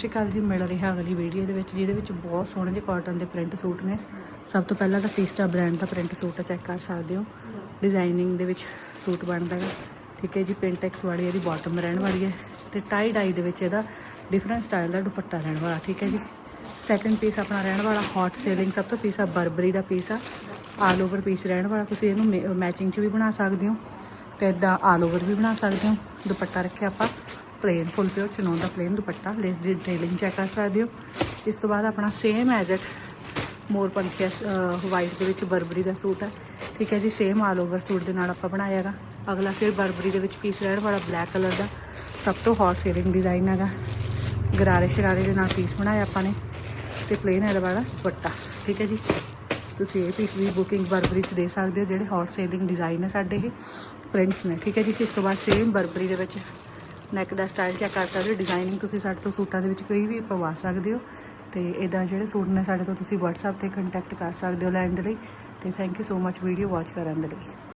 ਸਤਿ ਸ਼੍ਰੀ ਅਕਾਲ ਜੀ ਮਿਲ ਰਿਹਾ ਅਗਲੀ ਵੀਡੀਓ ਦੇ ਵਿੱਚ, ਜਿਹਦੇ ਵਿੱਚ ਬਹੁਤ ਸੋਹਣੇ ਜਿਹੇ ਕਾਟਨ ਦੇ ਪ੍ਰਿੰਟ ਸੂਟ ਨੇ। ਸਭ ਤੋਂ ਪਹਿਲਾਂ ਤਾਂ ਫੀਸਟਾ ਬ੍ਰਾਂਡ ਦਾ ਪ੍ਰਿੰਟ ਸੂਟ ਚੈੱਕ ਕਰ ਸਕਦੇ ਹੋ। ਡਿਜ਼ਾਈਨਿੰਗ ਦੇ ਵਿੱਚ ਸੂਟ ਬਣਦਾ ਹੈ। ਠੀਕ ਹੈ ਜੀ ਪਿੰਟੈਕਸ ਵਾਲੀ, ਇਹਦੀ ਬਾਟਮ ਰਹਿਣ ਵਾਲੀ ਹੈ। ਤੇ ਟਾਈ ਡਾਈ ਦੇ ਵਿੱਚ ਇਹਦਾ ਡਿਫਰੈਂਟ ਸਟਾਈਲ ਦਾ ਦੁਪੱਟਾ ਰਹਿਣ ਵਾਲਾ, ਠੀਕ ਹੈ ਜੀ। ਸੈਕੰਡ ਪੀਸ ਆਪਣਾ ਰਹਿਣ ਵਾਲਾ ਹੌਟ ਸੇਲਿੰਗ ਸਭ ਤੋਂ ਪੀਸ ਆ ਬਰਬਰੀ ਦਾ ਪੀਸ ਆ। ਆਲ ਓਵਰ ਪੀਸ ਰਹਿਣ ਵਾਲਾ, ਤੁਸੀਂ ਇਹਨੂੰ ਮੈਚਿੰਗ 'ਚ ਵੀ ਬਣਾ ਸਕਦੇ ਹੋ। ਤੇ ਇਦਾਂ ਆਲ ਓਵਰ ਵੀ ਬਣਾ ਸਕਦੇ ਹੋ। ਦੁਪੱਟਾ ਰੱਖਿਆ ਆਪਾਂ। ਪਲੇਨ ਫੁੱਲ ਪਿਓ ਚਨੋਨ ਦਾ ਪਲੇਨ ਦੁਪੱਟਾ ਲੇਸ ਦੀ ਡਿਟੇਲਿੰਗ ਚੈੱਕ ਕਰ ਸਕਦੇ ਹੋ। ਇਸ ਤੋਂ ਬਾਅਦ ਆਪਣਾ ਸੇਮ ਐਜ਼ ਇਟ ਮੋਰ ਪੰਖੀਆ ਵਾਈਟ ਦੇ ਵਿੱਚ ਬਰਬਰੀ ਦਾ ਸੂਟ ਹੈ। ਠੀਕ ਹੈ ਜੀ ਸੇਮ ਆਲ ਓਵਰ ਸੂਟ ਦੇ ਨਾਲ ਆਪਾਂ ਬਣਾਇਆ ਹੈਗਾ। ਅਗਲਾ ਫਿਰ ਬਰਬਰੀ ਦੇ ਵਿੱਚ ਪੀਸ ਰਹਿਣ ਵਾਲਾ ਬਲੈਕ ਕਲਰ ਦਾ, ਸਭ ਤੋਂ ਹੌਟ ਸੇਲਿੰਗ ਡਿਜ਼ਾਈਨ ਹੈਗਾ। ਗਰਾਰੇ ਸ਼ਰਾਰੇ ਦੇ ਨਾਲ ਪੀਸ ਬਣਾਇਆ ਆਪਾਂ ਨੇ, ਤੇ ਪਲੇਨ ਹੈ ਵਾਲਾ ਦੁਪੱਟਾ। ਠੀਕ ਹੈ ਜੀ, ਤੁਸੀਂ ਇਹ ਪੀਸ ਵੀ ਬੁਕਿੰਗ ਬਰਬਰੀ 'ਚ ਦੇ ਸਕਦੇ ਹੋ, ਜਿਹੜੇ ਹੌਟ ਸੇਲਿੰਗ ਡਿਜ਼ਾਈਨ ਹੈ ਸਾਡੇ ਇਹ ਪ੍ਰਿੰਟਸ ਨੇ। ਠੀਕ ਹੈ ਜੀ ਇਸ ਤੋਂ ਬਾਅਦ ਸੇਮ ਬਰਬਰੀ ਦੇ ਵਿੱਚ ਨੈਕ ਦਾ ਸਟਾਈਲ ਚੈੱਕ ਕਰ ਸਕਦੇ ਹੋ। ਡਿਜ਼ਾਈਨਿੰਗ ਤੁਸੀਂ ਸਾਡੇ ਤੋਂ ਸੂਟਾਂ ਦੇ ਵਿੱਚ ਕੋਈ ਵੀ ਪਵਾ ਸਕਦੇ ਹੋ। ਤੇ ਇਦਾਂ ਜਿਹੜੇ ਸੂਟ ਨੇ ਸਾਡੇ ਤੋਂ ਤੁਸੀਂ WhatsApp ਤੇ ਕੰਟੈਕਟ ਕਰ ਸਕਦੇ ਹੋ ਲੈਣ ਦੇ ਲਈ। ਤੇ thank you so much video watch ਕਰਨ ਦੇ ਲਈ।